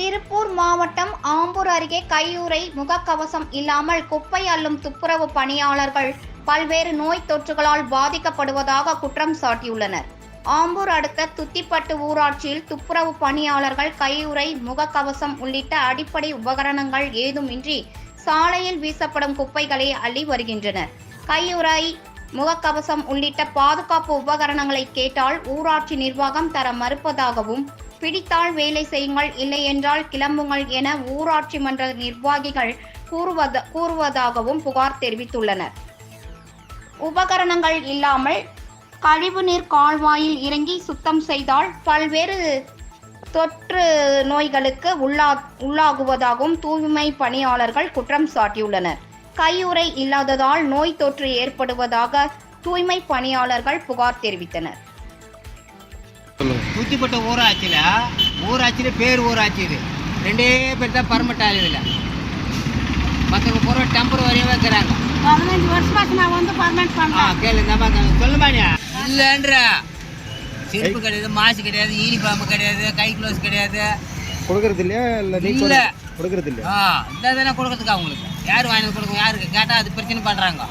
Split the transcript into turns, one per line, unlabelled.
திருப்பூர் மாவட்டம் ஆம்பூர் அருகே கையூரை முகக்கவசம் இல்லாமல் குப்பை அள்ளும் துப்புரவு பணியாளர்கள் பல்வேறு நோய் தொற்றுகளால் பாதிக்கப்படுவதாக குற்றம் சாட்டியுள்ளனர். ஆம்பூர் அடுத்த துத்திப்பட்டு ஊராட்சியில் துப்புரவு பணியாளர்கள் கையுறை முகக்கவசம் உள்ளிட்ட அடிப்படை உபகரணங்கள் ஏதுமின்றி சாலையில் வீசப்படும் குப்பைகளை அள்ளி வருகின்றனர். கையுறை முகக்கவசம் உள்ளிட்ட பாதுகாப்பு உபகரணங்களை கேட்டால் ஊராட்சி நிர்வாகம் தர மறுப்பதாகவும் பிடித்தால் வேலை செய்யுங்கள் இல்லை என்றால் கிளம்புங்கள் என ஊராட்சி மன்ற நிர்வாகிகள் கூறுவத கூறுவதாகவும் புகார் தெரிவித்துள்ளனர். உபகரணங்கள் இல்லாமல் கழிவுநீர் கால்வாயில் இறங்கி சுத்தம் செய்தால் பல்வேறு தொற்று நோய்களுக்கு உள்ளா உள்ளாகுவதாகவும் தூய்மை பணியாளர்கள் குற்றம் சாட்டியுள்ளனர். கையுறை இல்லாததால் நோய் தொற்று ஏற்படுவதாக தூய்மை பணியாளர்கள் புகார் தெரிவித்தனர்.
தூத்திப்பட்ட ஊராட்சியில் ஊராட்சியில் பேர் ஊராட்சி இது. ரெண்டே பேர் தான் பர்மனெண்ட் ஆகுது இதில். மற்றவங்க பூரா டெம்பரவரியாக இருக்கிறாங்க
பதினஞ்சு வருஷமாச்சு நான் வந்து பர்மனெண்ட்
ஆ
பண்ணுறேன்
கேளு இந்த மாதிரி சொல்லுமானியா இல்லைன்ற. செருப்பு கிடையாது மாசு கிடையாது யூனிஃபார்ம் கிடையாது கை க்ளோஸ் கிடையாது.
கொடுக்கறது இல்லையா? இல்லை
இல்ல.
கொடுக்கறது இல்லையா?
ஆ இந்த தானே கொடுக்கறதுக்கு அவங்களுக்கு யார் வாங்கி கொடுக்கும் யாருக்கு? கேட்டால் அது பிரச்சனை பண்ணுறாங்க